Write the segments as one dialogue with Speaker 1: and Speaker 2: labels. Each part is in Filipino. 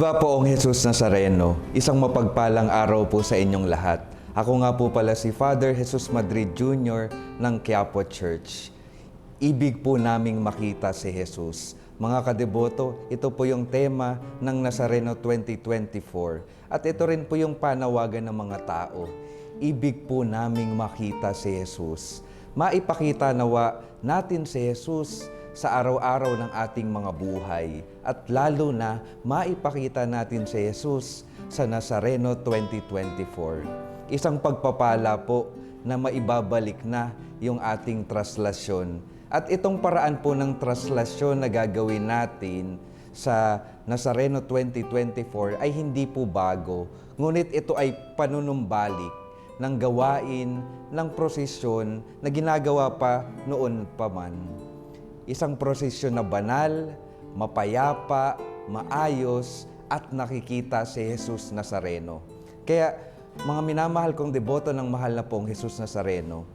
Speaker 1: Viva Poong Jesus Nazareno, isang mapagpalang araw po sa inyong lahat. Ako nga po pala si Father Jesus Madrid Jr. ng Quiapo Church. Ibig po naming makita si Jesus. Mga kadeboto, ito po yung tema ng Nazareno 2024. At ito rin po yung panawagan ng mga tao. Ibig po naming makita si Jesus. Maipakita nawa natin si Jesus sa araw-araw ng ating mga buhay at lalo na maipakita natin si Jesus sa Nazareno 2024. Isang pagpapala po na maibabalik na yung ating traslasyon. At itong paraan po ng traslasyon na gagawin natin sa Nazareno 2024 ay hindi po bago, ngunit ito ay panunumbalik ng gawain ng prosesyon na ginagawa pa noon pa man. Isang prosesyon na banal, mapayapa, maayos, at nakikita si Jesus Nazareno. Kaya mga minamahal kong deboto ng mahal na pong Jesus Nazareno,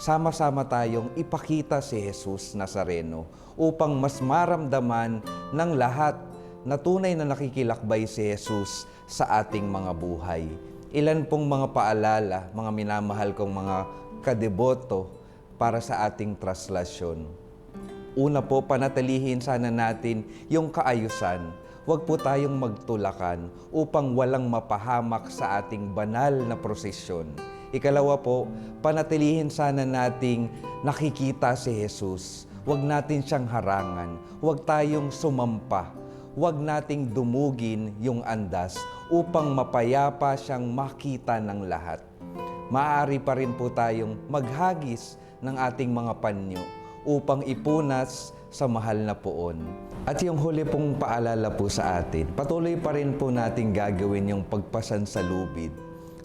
Speaker 1: sama-sama tayong ipakita si Jesus Nazareno upang mas maramdaman ng lahat na tunay na nakikilakbay si Jesus sa ating mga buhay. Ilan pong mga paalala, mga minamahal kong mga kadeboto para sa ating traslasyon. Una po, panatilihin sana natin yung kaayusan. Huwag po tayong magtulakan upang walang mapahamak sa ating banal na prosesyon. Ikalawa po, panatilihin sana nating nakikita si Jesus. Huwag natin siyang harangan. Huwag tayong sumampa. Huwag nating dumugin yung andas upang mapayapa siyang makita ng lahat. Maaari pa rin po tayong maghagis ng ating mga panyo upang ipunas sa mahal na poon. At yung huli pong paalala po sa atin, patuloy pa rin po natin gagawin yung pagpasan sa lubid.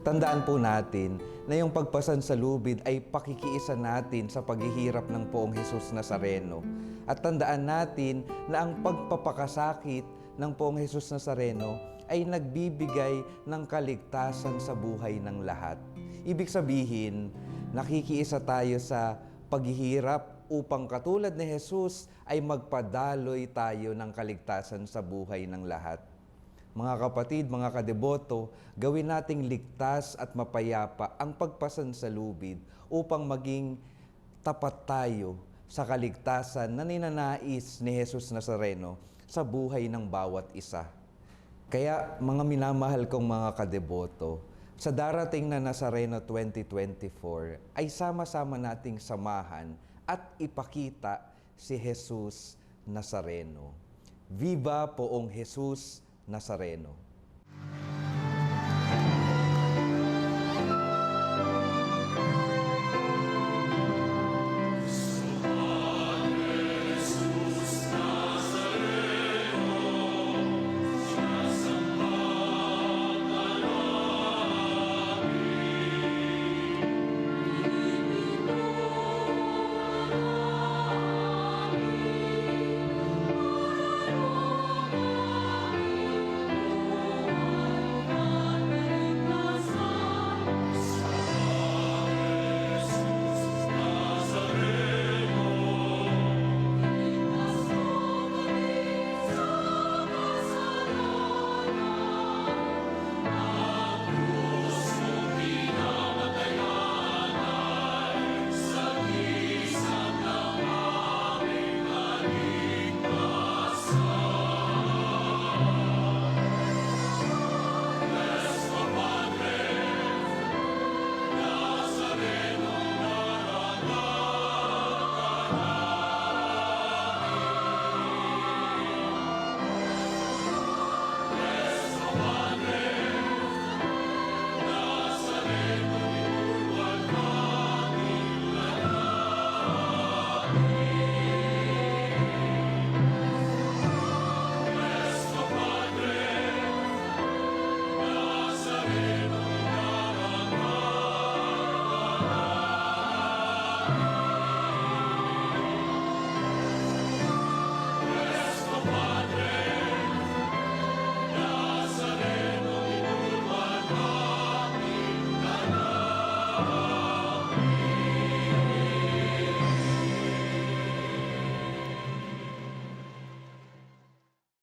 Speaker 1: Tandaan po natin na yung pagpasan sa lubid ay pakikiisa natin sa paghihirap ng poong Jesus Nazareno. At tandaan natin na ang pagpapakasakit ng poong Jesus Nazareno ay nagbibigay ng kaligtasan sa buhay ng lahat. Ibig sabihin, nakikiisa tayo sa paghihirap upang katulad ni Jesus ay magpadaloy tayo ng kaligtasan sa buhay ng lahat. Mga kapatid, mga kadeboto, gawin nating ligtas at mapayapa ang pagpasan sa lubid upang maging tapat tayo sa kaligtasan na ninanais ni Jesus Nazareno sa buhay ng bawat isa. Kaya mga minamahal kong mga kadeboto, sa darating na Nazareno 2024 ay sama-sama nating samahan at ipakita si Jesus Nazareno. Viva poong Jesus Nazareno.